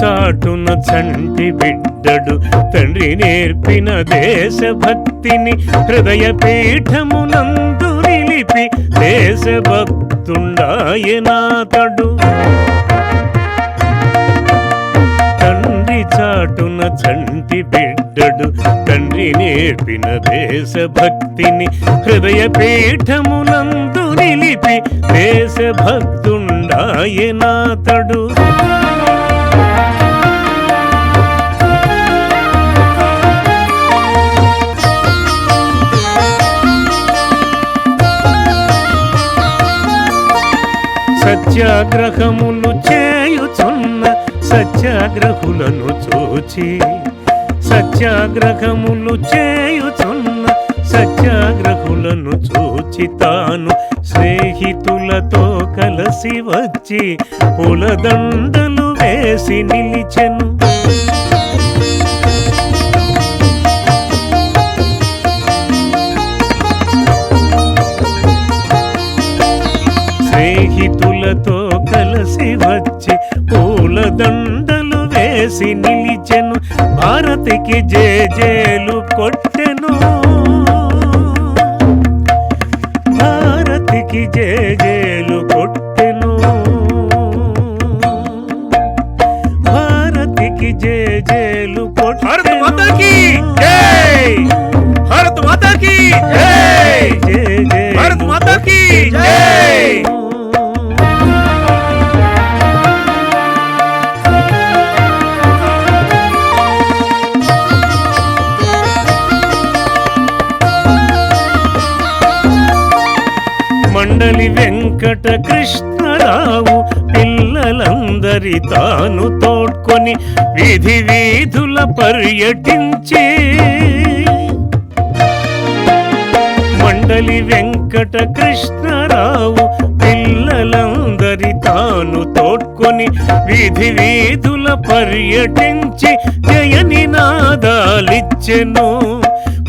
చాటున చంటి బిడ్డడు. తండ్రి నేర్పిన దేశభక్తిని హృదయ పీఠమునందు నిలిపి దేశభక్తుండాయనాతడు తండ్రి చాటున చంటి బిడ్డడు. తండ్రి నేర్పిన దేశభక్తిని హృదయ పీఠమునందు నిలిపి దేశభక్తుండాయనాతడు సత్యాగ్రహములు చేయుచున్న సత్యాగ్రహులను చూచి సత్యాగ్రహములు చేయుచున్న సత్యాగ్రహులను చూచి తాను స్నేహితులతో కలసి వచ్చి పులదండలు వేసి నిలిచెను. పూలతో కలిసి వచ్చి పూల దండలు వేసి నిలిచెను. భారతికి జేజేలు కొట్టెను. భారతికి జేజేలు కొండలి వెంకట కృష్ణరావు పిల్లలందరి తాను తోడ్కొని వీధి వీధుల పర్యటించే. మండలి వెంకట కృష్ణరావు పిల్లలందరి తాను తోడ్కొని వీధి వీధుల పర్యటించి జయ నినాదాలిచ్చెను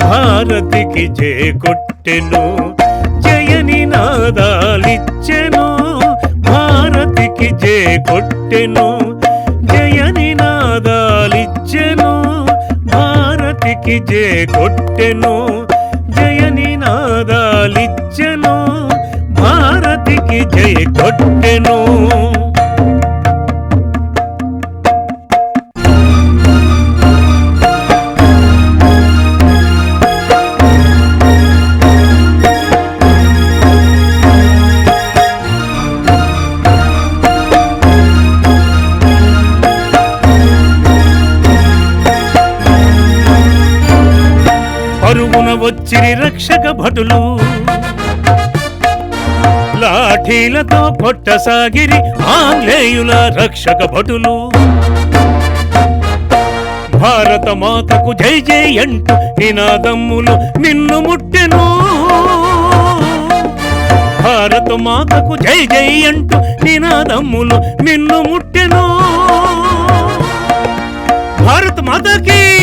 భారతికి చేకొట్టెను కొట్టెను నినాదాలిచ్చెను భారతికి జే కొట్టెను జయ నినాదాలిచ్చెను భారతికి జే కొట్టెను జయ నినాదాలిచ్చెను భారతికి జయ కొట్టెను. చిరిరక్షక రక్షక భటులు. లాఠీలతో కొట్టసాగిరి ఆంగ్లేయుల రక్షక భటులు. భారత మాతకు జై జై అంటూ నినాదమ్ములు నిన్ను ముట్టెను. భారత మాతకు జై జై అంటూ నినాదమ్ములు నిన్ను ముట్టెను. భారత మాతకి